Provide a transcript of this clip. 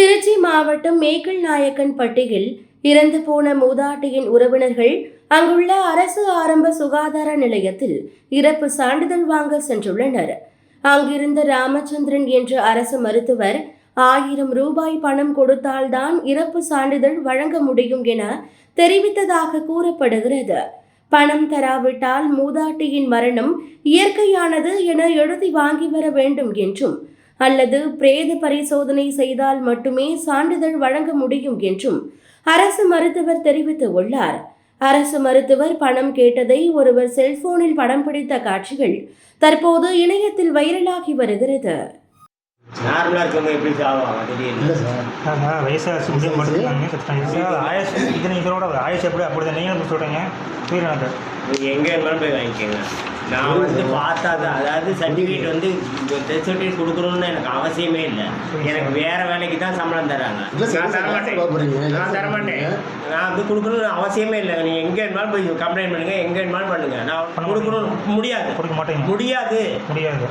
திருச்சி மாவட்டம் மேக்கல் நாயக்கன் பட்டியில் இறந்து போன மூதாட்டியின் உறவினர்கள் அங்குள்ள அரசு ஆரம்ப சுகாதார நிலையத்தில் இறப்பு சான்றிதழ் வாங்க சென்றுள்ளனர். அங்கிருந்த ராமச்சந்திரன் என்ற அரசு மருத்துவர் ஆயிரம் ரூபாய் பணம் கொடுத்தால்தான் இறப்பு சான்றிதழ் வழங்க முடியும் என தெரிவித்ததாக கூறப்படுகிறது. பணம் தராவிட்டால் மூதாட்டியின் மரணம் இயற்கையானது என எழுதி வாங்கி வர வேண்டும் என்றும் அல்லது பிரேத பரிசோதனை செய்தால் மட்டுமே சான்றிதழ் வழங்க முடியும் என்றும் அரசு மருத்துவர் தெரிவித்து உள்ளார். அரசு மருத்துவர் பணம் கேட்டதை ஒருவர் செல்போனில் படம் பிடித்த காட்சிகள் தற்போது இணையத்தில் வைரலாகி வருகிறது. நார்மலாக இருக்கவங்க எப்படி சாவாங்க திடீர்னு. இல்லை சார் அதான் வயசாக செத்துட்டாங்க சார் ஆயுஷ் இத்தனை இதோட ஆயுஷ் எப்படி அப்படி தான் நீங்கள் சொல்கிறீங்க புரியல நீங்கள் எங்கே இருந்தாலும் போய் வாங்கிக்கோங்க. நான் வந்து பார்த்தா தான் அதாவது சர்டிஃபிகேட் வந்து டெத் சர்டிஃபிகேட் கொடுக்கணும்னு எனக்கு அவசியமே இல்லை. எனக்கு வேற வேலைக்கு தான் சம்பளம் தராங்க. நான் தரமாட்டேன். நான் தரமாட்டேன். நான் அது கொடுக்கணும்னு அவசியமே இல்லை. நீங்கள் எங்கே இருந்தாலும் போய் கம்ப்ளைண்ட் பண்ணுங்க எங்கே இருந்தாலும் பண்ணுங்க. நான் கொடுக்கணும் முடியாது. கொடுக்க மாட்டேங்க. முடியாது. முடியாது.